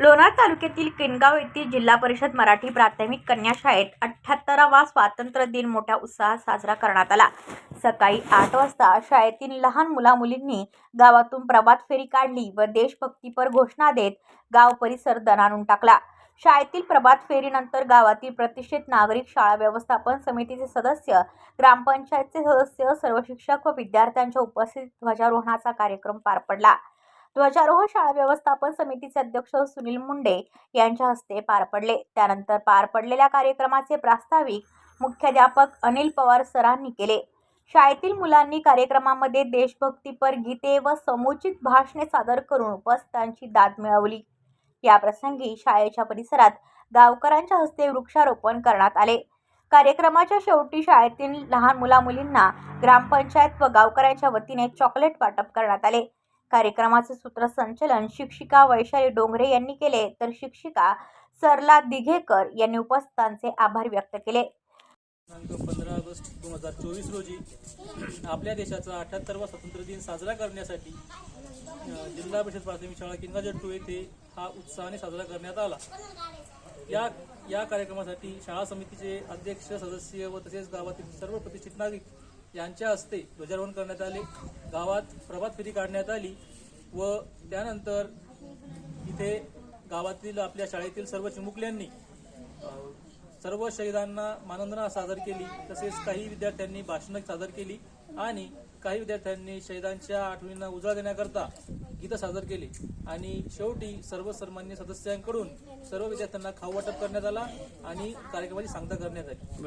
लोणार तालुक्यातील किनगाव येथील जिल्हा परिषद मराठी प्राथमिक कन्या शाळेत अठ्ठ्याहत्तरावा स्वातंत्र्य दिन मोठ्या उत्साहात साजरा करण्यात आला. सकाळी आठ वाजता शाळेतील लहान मुलामुलींनी गावातून प्रभात फेरी काढली व देशभक्तीपर घोषणा देत गाव परिसर दणाणून टाकला. शाळेतील प्रभात फेरीनंतर गावातील प्रतिष्ठित नागरिक शाळा व्यवस्थापन समितीचे सदस्य ग्रामपंचायतचे सदस्य सर्व शिक्षक व विद्यार्थ्यांच्या उपस्थित ध्वजारोहणाचा कार्यक्रम पार पडला. ध्वजारोहण शाळा व्यवस्थापन समितीचे अध्यक्ष सुनील मुंडे यांच्या हस्ते पार पडले. त्यानंतर पार पडलेल्या कार्यक्रमाचे प्रास्ताविक मुख्याध्यापक अनिल पवार सरांनी केले. शाळेतील मुलांनी कार्यक्रमामध्ये देशभक्तीपर गीते व समुचित भाषणे सादर करून उपस्थितांची दाद मिळवली. या प्रसंगी शाळेच्या परिसरात गावकऱ्यांच्या हस्ते वृक्षारोपण करण्यात आले. कार्यक्रमाच्या शेवटी शाळेतील लहान मुलामुलींना ग्रामपंचायत व गावकऱ्यांच्या वतीने चॉकलेट वाटप करण्यात आले. कार्यक्रमाचे सूत्रसंचलन शिक्षिका वैशाली डोंगरे यांनी केले. तर शिक्षिका सरला दिघेकर यांनी उपस्थितांचे आभार व्यक्त केले. दिनांक पंधरा ऑगस्ट दोन हजार चोवीस रोजी आपल्या देशाचा अठ्याहत्तरवा स्वातंत्र्य दिन साजरा करण्यासाठी जिल्हा परिषद प्राथमिक शाळा किंगा जट्टू येथे हा उत्साहाने साजरा करण्यात आला. या या कार्यक्रमासाठी शाळा समितीचे अध्यक्ष सदस्य व तसेच गावातील सर्व प्रतिष्ठित नागरिक यांच्या हस्ते ध्वजारोहण करण्यात आले. गावात प्रभात फेरी काढण्यात आली व त्यानंतर इथे गावातील आपल्या शाळेतील सर्व चिमुकल्यांनी सर्व शहीदांना मानवंदना सादर केली. तसेच काही विद्यार्थ्यांनी भाषणं सादर केली आणि काही विद्यार्थ्यांनी शहीदांच्या आठवणींना उजाळा देण्याकरता गीतं सादर केली. आणि शेवटी सर्व सन्मान्य सदस्यांकडून सर्व विद्यार्थ्यांना खाऊ वाटप करण्यात आला आणि कार्यक्रमाची सांगता करण्यात आली.